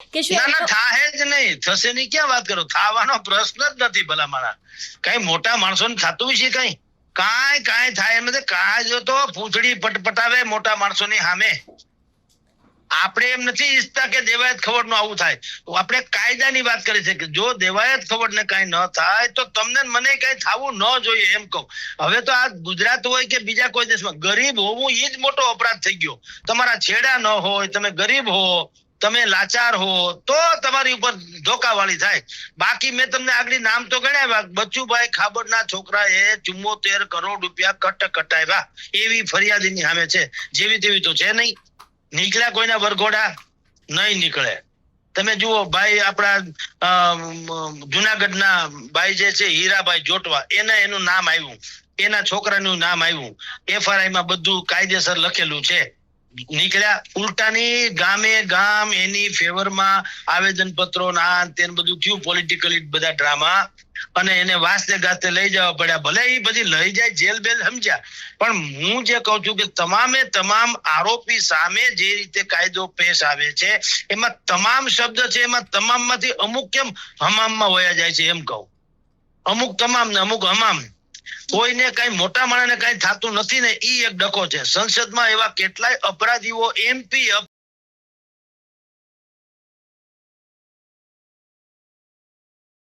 કે શું ના ના થાહે જ નહીં. થશે ની ક્યાં વાત કરો? થાવાનો પ્રશ્ન જ નથી ભલા મારા કઈ મોટા માણસો ને થતું છે કઈ? કાંઈ કાંઈ થાય એમ નથી. કાંઈ જો તો પૂંછડી પટપટાવે મોટા માણસો ની સામે. આપણે એમ નથી ઈચ્છતા કે દેવાયત ખબરનું આવું થાય. આપણે કાયદાની વાત કરી છે કે જો દેવાયત ખબર ને કઈ ન થાય તો તમને મને કઈ થવું ન જોઈએ એમ કહું. હવે તો આ ગુજરાત હોય કે બીજા કોઈ દેશમાં ગરીબ હોવું એ જ મોટો અપરાધ થઈ ગયો. તમારા છેડા ન હોય તમે ગરીબ હો તમે લાચાર હો, તો તમારી ઉપર ધોકાવાળી થાય. બાકી મેં તમને આગળ નામ તો ગણાવ્યા બચ્ચુભાઈ ખાબડના છોકરાએ ચુમ્મોતેર કરોડ રૂપિયા કટ કટાવ્યા. એવી ફરિયાદીની સામે છે. જેવી તેવી તો છે નહીં. નીકળ્યા કોઈના વરઘોડા? નહીં નીકળે. તમે જુઓ, ભાઈ આપણા જુનાગઢના ભાઈ જે છે, હીરાભાઈ જોટવા, એના એનું નામ આવ્યું. એના છોકરાનું નામ આવ્યું. એફઆરઆઈ માં બધું કાયદેસર લખેલું છે. નીકળ્યા. ઉલટાની ગામે ગામ એની ફેવરમાં આવેદન પત્રો ના તે બધું થયું. પોલિટિકલી બધા ડ્રામા અને એને વાસ્તે ગાતે લઈ જવા પડ્યા. ભલે એ બધી લઈ જાય, જેલ બેલ સમજ્યા પણ હું જે કહું છું કે તમામે તમામ આરોપી સામે જે રીતે કાયદો પેશ આવે છે, એમાં તમામ શબ્દ છે, એમાં તમામમાંથી અમુક કેમ હમામમાં વયા જાય છે એમ કહું. અમુક તમામ ને અમુક હમામ કોઈને કઈ મોટા માણસને કઈ થતું નથી ને એ એક ડકો છે. સંસદમાં એવા કેટલાય અપરાધીઓ એમપી